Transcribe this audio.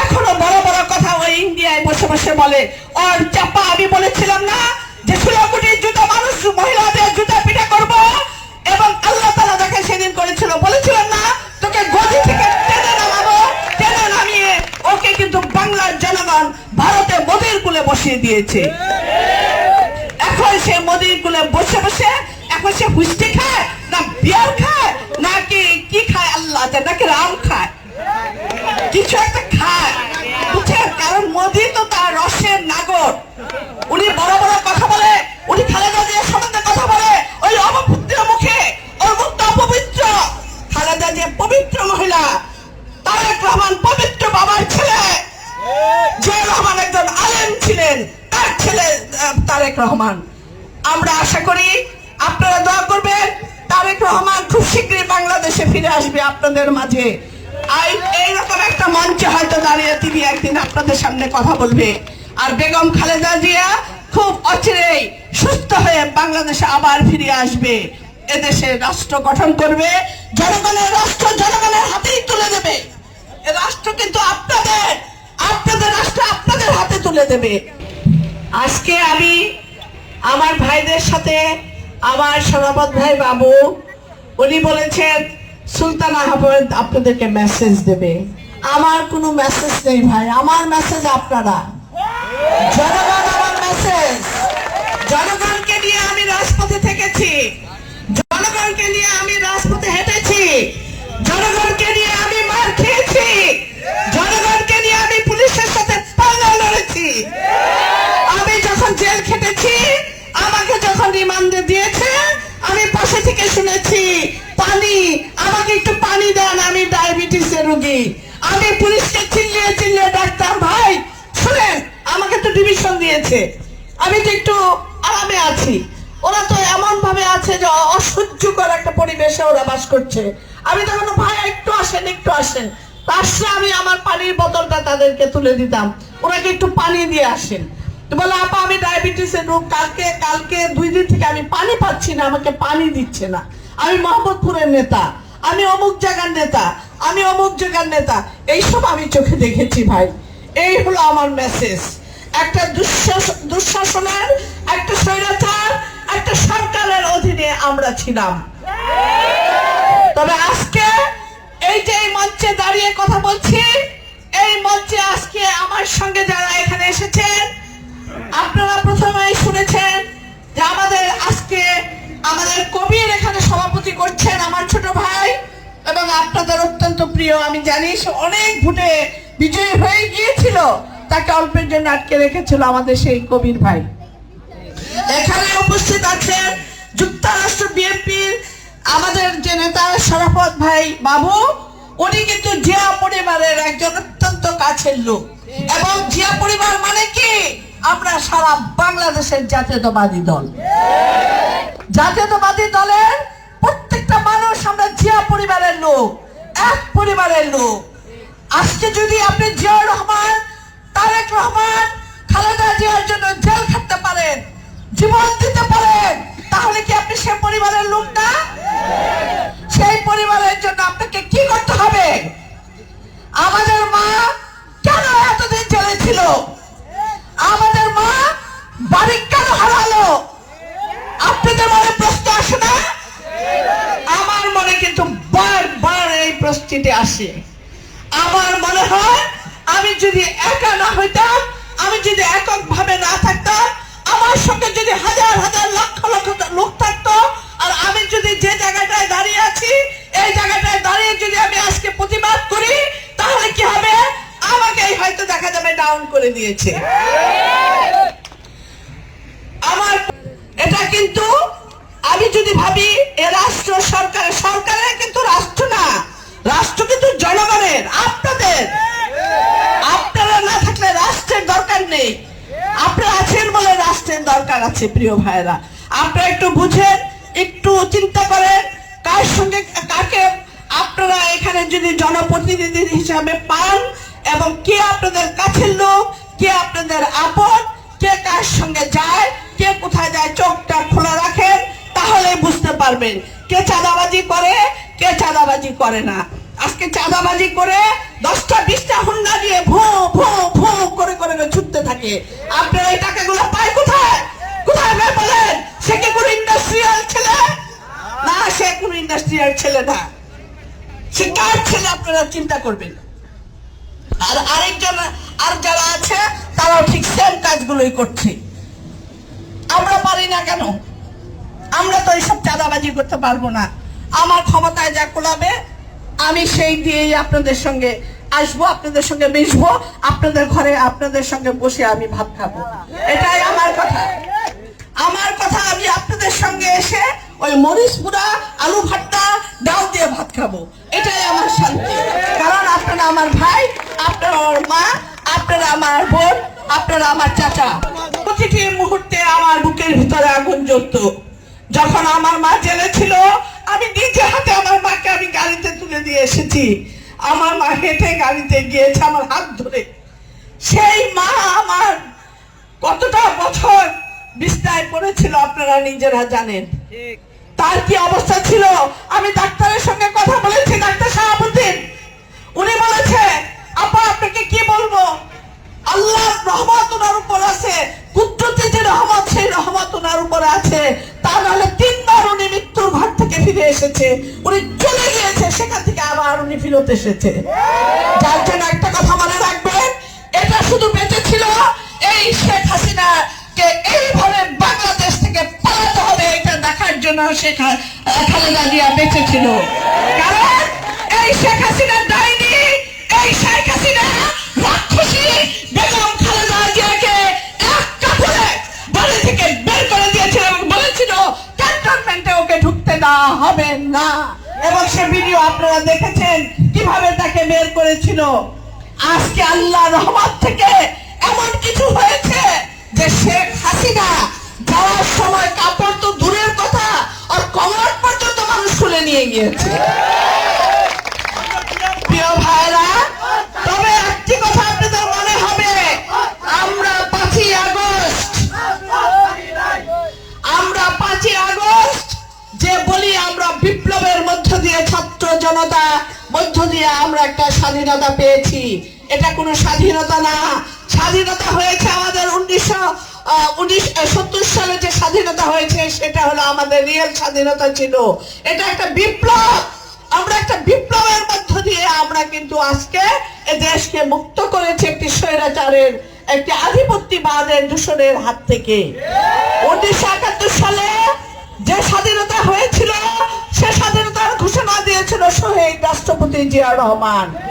এখনও বড় বড় কথা ওই ইন্ডিয়ায় বসে বসে বলে, ওর চাপা বলেছিলাম না যে ষোলো মানুষ মহিলাদের জুতা পিঠা করব এবং আল্লাহ তালা যাকে সেদিন করেছিল বলেছিলাম না, তোকে গদি থেকে বাংলার ভারতে মোদির কুলে বসিয়ে দিয়েছে। এখন সে মোদির কুলে বসে বসে, এখন সে হুস্টি খায় না বিয়ার খায়, নাকি কি খায় আল্লাহ নাকি রাম খায়। কিছু একটা খায়। কারণ মোদি ছিলেন, তার ছেলে তারেক রহমান। আমরা আশা করি আপনারা দোয়া করবেন, তারেক রহমান খুব শীঘ্রই বাংলাদেশে ফিরে আসবে আপনাদের মাঝে। এইরকম একটা মঞ্চে হয়তো দাঁড়িয়ে তিনি একদিন আপনাদের সামনে কথা বলবে। আর বেগম খালেদা জিয়া খুব অচিরেই সুস্থ হয়ে বাংলাদেশে আবার ফিরে আসবে। এদেশে রাষ্ট্র গঠন করবে, জনগণের রাষ্ট্র জনগণের হাতেই তুলে দেবে। রাষ্ট্র কিন্তু আপনাদের আপনাদের রাষ্ট্র আপনাদের হাতে তুলে দেবে। আজকে আমি আমার ভাইদের সাথে আমার সনাপত ভাই বাবু, উনি বলেছেন, সুলতান আহমেদ আপনাদেরকে মেসেজ দেবে। আমার কোনো মেসেজ নেই ভাই, আমার মেসেজ আপনারা। জনগণ আমার মেসেজ জনগণকে নিয়ে আমি রাজপথে থেকেছি। জনগণকে নিয়ে খেটেছি আমাকে যখন রিমান্ডে দিয়েছে, আমি পাশে থেকে শুনেছি, পানি, আমাকে একটু পানি দেন, আমি ডায়াবেটিসের রোগী। আমি পুলিশকে চিল্লিয়ে চিল্লিয়ে ডাকতাম, ভাই, শুনেন, আমাকে তো ডিভিশন দিয়েছে। আমি তো একটু আরামে আছি। ওরা তো এমন ভাবে আছে যে অসহ্যকর একটা পরিবেশে ওরা বাস করছে। আমি তখন, ভাই, একটু আসেন একটু আসেন। আসলে আমি আমার পানির বোতলটা তাদেরকে তুলে দিতাম। ওনাকে একটু পানি দিয়ে আসেন। তো আপা, আমি ডায়াবেটিসের রোগ, কালকে কালকে, দুই দিন থেকে আমি পানি পাচ্ছি না, আমাকে পানি দিচ্ছে না। আমি মোহাম্মদপুরের নেতা, আমি অমুক জায়গার নেতা, আমি অমুক জায়গার নেতা। এইসব আমি চোখে দেখেছি ভাই। এই হলো আমার মেসেজ একটা দুঃশাস- দুঃশাসনের, একটা স্বৈরাচার, একটা সরকারের অধীনে আমরা ছিলাম। তবে আজকে এই যে এই মঞ্চে দাঁড়িয়ে কথা বলছি, এই মঞ্চে আজকে আমার সঙ্গে যারা এখানে এসেছেন আপনারা প্রথমেই শুনেছেন যে আমাদের আজকে আমাদের কবির এখানে সভাপতি করছেন আমার ছোট ভাই এবং আপনাদের অত্যন্ত প্রিয়, আমি জানি সে অনেক ভোটে বিজয়ী হয়ে গিয়েছিল, তাকে অল্পের জন্য আটকে রেখেছিল আমাদের সেই কবির ভাই। এখানে উপস্থিত আছেন যুক্তরাষ্ট্র বিএনপির আমাদের যে নেতা শরাফত ভাই বাবু, উনি কিন্তু জিয়া পরিবারের একজন অত্যন্ত কাছের লোক। এবং জিয়া পরিবার মানে কি? আমরা সারা বাংলাদেশের জাতীয়তাবাদী দল। জাতীয়তাবাদী দলের প্রত্যেকটা মানুষ আমরা জিয়া পরিবারের লোক, এক পরিবারের লোক। আজকে যদি আপনি জিয়াউর রহমান, তারেক রহমান, খালেদা জিয়ার জন্য জেল খাটতে পারেন, জীবন দিতে পারেন, তাহলে কি আপনি সে পরিবারের লোক না আসে না আমার মনে কিন্তু বারবার এই প্রশ্নটি আসে। আমার মনে হয় আমি যদি একা না হইতাম, আমি যদি একক ভাবে না থাকতাম, আমার সঙ্গে যদি হাজার হাজার লক্ষ লক্ষ লোক থাকতো, আর আমি যদি যে জায়গাটায় দাঁড়িয়ে আছি, এই জায়গাটায় দাঁড়িয়ে যদি আমি আজকে প্রতিবাদ করি, তাহলে কি হবে? আমাকেই হয়তো দেখা যাবে ডাউন করে দিয়েছে। আমার এটা কিন্তু আমি যদি ভাবি, এ রাষ্ট্র সরকার, সরকারের কিন্তু রাষ্ট্র না। রাষ্ট্র কিন্তু জনগণের, আপনাদের। আপনারা না থাকলে রাষ্ট্রের দরকার নেই। আপনারা আছেন বলে রাষ্ট্রের দরকার আছে, প্রিয় ভাইরা আপনারা একটু বুঝেন, একটু চিন্তা করেন, কার সঙ্গে, কাকে আপনারা এখানে যদি জনপ্রতিনিধি হিসাবে পান এবং কে আপনাদের কাছের লোক, কে আপনাদের আপন, কে কার সঙ্গে যায়, কে কোথায় যায়, চোখটা খোলা রাখেন তাহলে বুঝতে পারবেন কে চাঁদাবাজি করে, কে চাঁদাবাজি করে না। আজকে চাঁদাবাজি করে দশটা, বিশটা হুন্ডা দিয়ে ভো ভো ভো করে করে ছুটতে থাকে। আপনারা এই টাকাগুলো পায় কোথায়? কোথায় বের বলেন সে কি কোনো ইন্ডাস্ট্রিয়াল ছেলে? না, সে কোনো ইন্ডাস্ট্রিয়াল ছেলে না। সে কার ছেলে আপনারা চিন্তা করবেন? আর আরেকজন, আর যারা আছে, তারাও ঠিক সেম কাজগুলোই করছে। আমরা পারি না কেন? আমরা তো এইসব চাঁদাবাজি করতে পারব না। আমার ক্ষমতায় যা কোলাবে, আমি সেই দিয়েই আপনাদের সঙ্গে আসব, আপনাদের সঙ্গে মিশবো, আপনাদের ঘরে আপনাদের সঙ্গে বসে আমি ভাত খাব। এটাই আমার কথা। আমার কথা, আমি আপনাদের সঙ্গে এসে ওই মরিচ পুরা আলু ভর্তা, ডাল দিয়ে ভাত খাব। এটাই আমার শান্তি। কারণ আপনারা আমার ভাই, আপনারা মা, আপনারা আমার বোন, আপনারা আমার চাচা। প্রতিটি মুহূর্তে আমার বুকের ভিতরে আগুন জ্বলত। যখন আমার মা জেলে ছিল আমি নিজে হাতে আমার মাকে আমি গাড়িতে তুলে দিয়ে এসেছি। আমার মা হেঁটে গাড়িতে গিয়েছে আমার হাত ধরে। সেই মা আমার কতটা বছর বিস্তায় পড়েছিল আপনারা নিজেরা জানেন। তার কি অবস্থা ছিল? আমি ডাক্তারের সঙ্গে কথা আবার ফিরত এসেছে। যার জন্য একটা কথা মনে রাখবেন, এটা শুধু বেঁচে ছিল, এই শেখ হাসিনা কে এইভাবে বাংলাদেশ থেকে পালাতে হবে, এটা দেখার জন্য শেখ খালেদা জিয়া বেঁচে ছিল। কারণ কীভাবে তাকে বের করেছিল? আজকে আল্লাহ রহমত থেকে এমন কিছু হয়েছে যে শেখ হাসিনা যাওয়ার সময় কাপড় তো দূরের কথা, আর কমর পর্যন্ত মানুষ খুলে নিয়ে গিয়েছে। প্রিয় ভাইরা তবে একটি কথা আপনাদের মনে হবে, আমরা পাঁচই আগস্ট, আমরা পাঁচই আগস্ট, যে বলি আমরা বিপ্লবের মধ্য দিয়ে ছাত্র জনতা মধ্য দিয়ে আমরা একটা স্বাধীনতা পেয়েছি। এটা কোনো স্বাধীনতা না। স্বাধীনতা হয়েছে আমাদের উনিশশো উনিশ সালে যে স্বাধীনতা হয়েছে, সেটা হলো আমাদের রিয়েল স্বাধীনতা ছিল। এটা একটা বিপ্লব। আমরা একটা বিপ্লবের মধ্য দিয়ে আমরা কিন্তু আজকে এ দেশকে মুক্ত করেছি একটি স্বৈরাচারের, একটি আধিপত্যবাদের দূষণের হাত থেকে। উনিশশো একাত্তর সালে যে স্বাধীনতা হয়েছিল, সে স্বাধীনতার ঘোষণা দিয়েছিল শহীদ রাষ্ট্রপতি জিয়া রহমান।